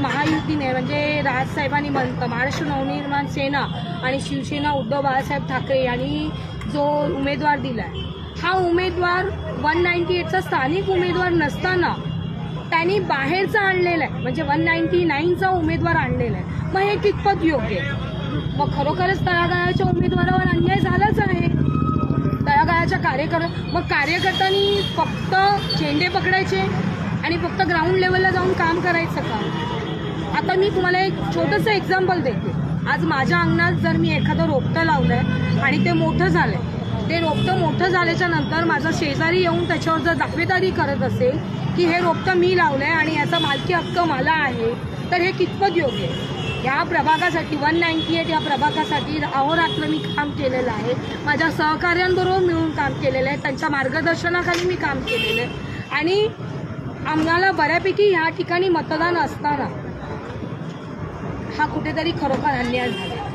महायुतीने म्हणजे राजसाहेबांनी म्हणतं महाराष्ट्र नवनिर्माण सेना आणि शिवसेना उद्धव बाळासाहेब ठाकरे यांनी जो उमेदवार दिलाय हा उमेदवार वन नाईन्टी एटचा स्थानिक उमेदवार नसताना त्यांनी बाहेरचा आणलेला आहे. म्हणजे वन नाईन्टी नाईनचा उमेदवार आणलेला आहे. मग हे कितपत योग्य आहे? मग खरोखरच तळागाळाच्या उमेदवारावर अन्याय झालाच आहे. तळागाळाच्या कार्यकर मग कार्यकर्त्यांनी फक्त झेंडे पकडायचे आणि फक्त ग्राउंड लेवलला जाऊन काम करायचं का? आता मी तुम्हाला एक छोटंसं एक्झाम्पल देते. आज माझ्या अंगणात जर मी एखादं रोपटं लावलंय आणि ते मोठं झालंय ते रोपटं मोठं झाल्याच्यानंतर माझा शेजारी येऊन त्याच्यावर जर दाखवेदारी करत असेल की हे रोपटं मी लावलंय आणि याचा मालकी हक्क मला आहे तर हे कितपत योग्य आहे? या प्रभागासाठी वन नाईन्टी एट या प्रभागासाठी अहोरात्र मी काम केलेलं आहे. माझ्या सहकार्यांबरोबर मिळून काम केलेलं आहे. त्यांच्या मार्गदर्शनाखाली मी काम केलेलं आहे. आणि आम्हाला बऱ्यापैकी ह्या ठिकाणी मतदान असताना हा कुठेतरी खरोखर अन्याय झाला.